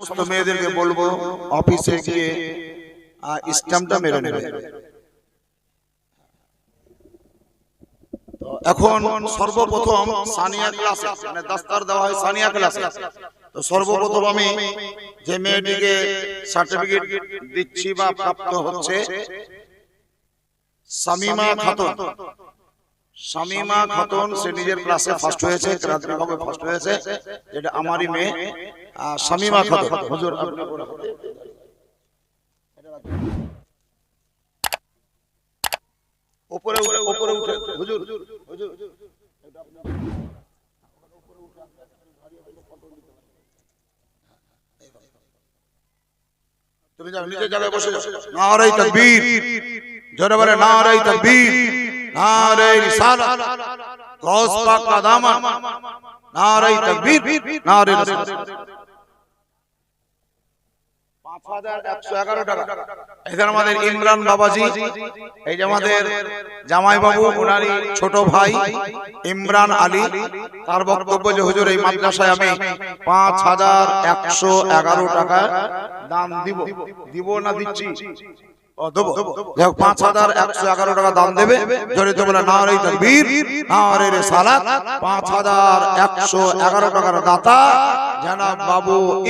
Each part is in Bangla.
সমস্ত মেয়েদেরকে বলব অফিসে গিয়ে স্ট্যাম্পটা মেরে নেবে। এখন সর্বপ্রথম সানিয়া ক্লাসে মানে দাস্তার দেওয়া হয় সানিয়া ক্লাসে তো সর্বপ্রথম আমি যে মেয়েটিকে সার্টিফিকেট দিচ্ছি বা প্রাপ্ত হচ্ছে সামিমা খাতুন। শামিমা খাতুন, সে নিজের ক্লাসে ফার্স্ট হয়েছে বিভাগে ফার্স্ট হয়েছে এটা আমারই মেয়ে শামিমা খাতুন। হুজুর হাতে। উপরে উপরে উঠে, হুজুর তুমি যাও নিজের জায়গায় বসে যাও। নারাই তাকবীর। জোরে বলে নারাই তাকবীর। নারাই রিসালাত গৌস পাক का दामन নারাই তাকবীর নারাই রিসালাত এখানে আমাদের ইমরান বাবাজি এই যে আমাদের জামাই বাবু ওনারই ছোট ভাই ইমরান আলী তার বক্তব্য যে হুজুর এই মাদ্রাসায় আমি পাঁচ হাজার একশো এগারো টাকা দান দিব দিব না দিচ্ছি ও দেবো যাই হোক,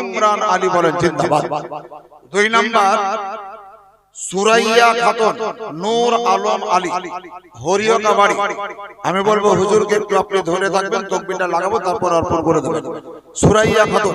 ইমরান আলী বলেন দুই নাম্বার, সুরাইয়া খাতুন, নূর আলম আলী বাড়ি। আমি বলব, হুজুরকে একটু আপনি ধরে থাকবেন, তকবিরটা লাগাবো, তারপর অর্পণ করে দেবেন। সুরাইয়া খাতুন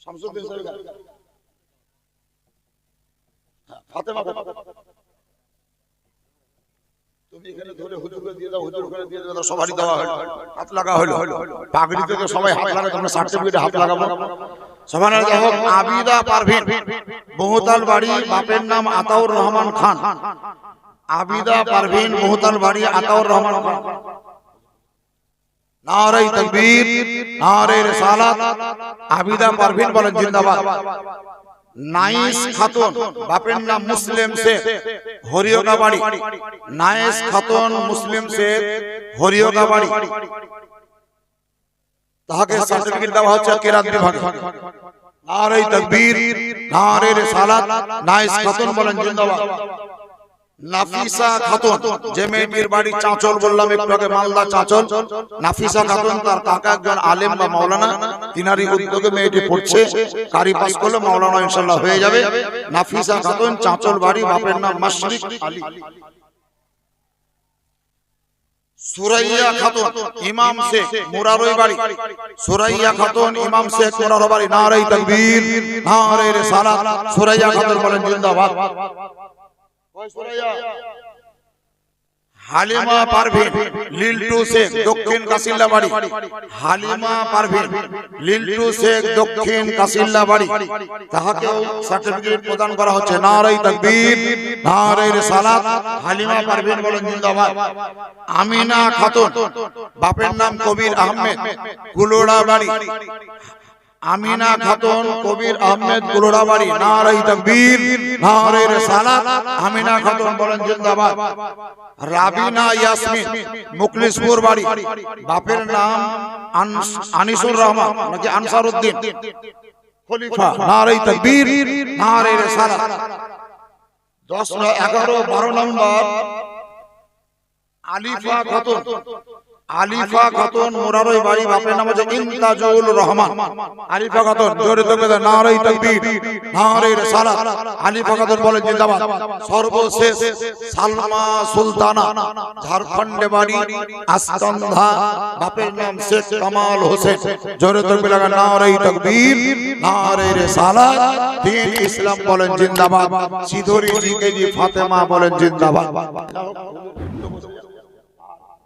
শামসুদ্দিন হ্যাঁ, ফাতেমা তুমি এখানে ধরে হুজুরকে দিয়ে দাও হুজুর ওখানে দিয়ে দাও সবারই দেওয়া হলো। হাত লাগা হলো। পাগড়িতে তো সবাই হাত লাগায় তোমরা সার্টিফিকেটে হাত লাগাবো। সবার হোক আবিদা পারভিন বহুতাল বাড়ি বাপের নাম আতাউর রহমান খান। আবিদা পারভিন বহুতাল বাড়ি আতাউর রহমান খান। নারাই তকবীর নারে রিসালাত। আবিদা পারভিন বলেন জিন্দাবাদ। নাইস খাতুন বাপের নাম মুসলিম শেখ হরিয়কা বাড়ি নাইস খাতুন মুসলিম শেখ হরিয়কা বাড়ি তাহাকে সার্টিফিকেট দেওয়া হচ্ছে কেরাত বিভাগে। নারে তকবীর নারে রিসালাত নাইস খাতুন বলেন জিন্দাবাদ। নাফিসা খাতুন যে মেয়েটির বাড়ি চাঁচল বললাম একটু আগে মালদা চাঁচল। নাফিসা খাতুন তার কাকা একজন আলেম বা মাওলানা। তিনারি উদ্যোগে মেয়েটি পড়ছে। কারি পাস করলে মাওলানা ইনশাল্লাহ হয়ে যাবে। নাফিসা খাতুন চাঁচল বাড়ি বাপের নাম মাশরিক আলী। সুরাইয়া খাতুন ইমাম শেখ মুরারই বাড়ি। সুরাইয়া খাতুন ইমাম শেখ মুরারই বাড়ি নারাই তাকবীর নারে রিসালাত। সুরাইয়া খাতুন বলেন জিন্দাবাদ। হালিমা পারভিন লিল্টু শেখ দক্ষিণ কাসিল্লা বাড়ি হালিমা পারভিন লিল্টু শেখ দক্ষিণ কাসিল্লা বাড়ি তাহাকেও সার্টিফিকেট প্রদান করা হচ্ছে নারাই তাকবীর নারাই রিসালাত হালিমা পারভিন বলেন জিন্দাবাদ। আমিনা খাতুন বাপের নাম কবির আহমেদ কুলোড়া বাড়ি আমিনা খাতুন কবির আহমেদ গুলোড়াবাড়ি নারাই তকবীর নারে রিসালাত আমিনা খাতুন বলেন জিন্দাবাদ। রাবিনা ইয়াসমিন মুখলিসপুর বাড়ি বাপের নাম আনস- আনিসুর রহমান নাকি আনসারউদ্দিন। খলিফা নারাই তকবীর নারে রিসালাত। 10 11 12 নম্বর আলিফা খাতুন। আলিফা খাতুন মুরারই বাড়ি, বাপের নাম হচ্ছে ইমতাজুল রহমান। আলিফা খাতুন জোরে বেদা নারাই তাকবীর রিসালাত। আলিফা খাতুন বলেন জিন্দাবাদ। সর্বশেষ সালমা সুলতানা, ঝাড়খণ্ডে বাড়ি আস্তন্ধা বাপের নাম শেখ কামাল হোসেন। জোরে তাকবীর রিসালাত। দিন ইসলাম বলেন জিন্দাবাদ, সিধুরি জি কে জি ফাতেমা বলেন জিন্দাবাদ।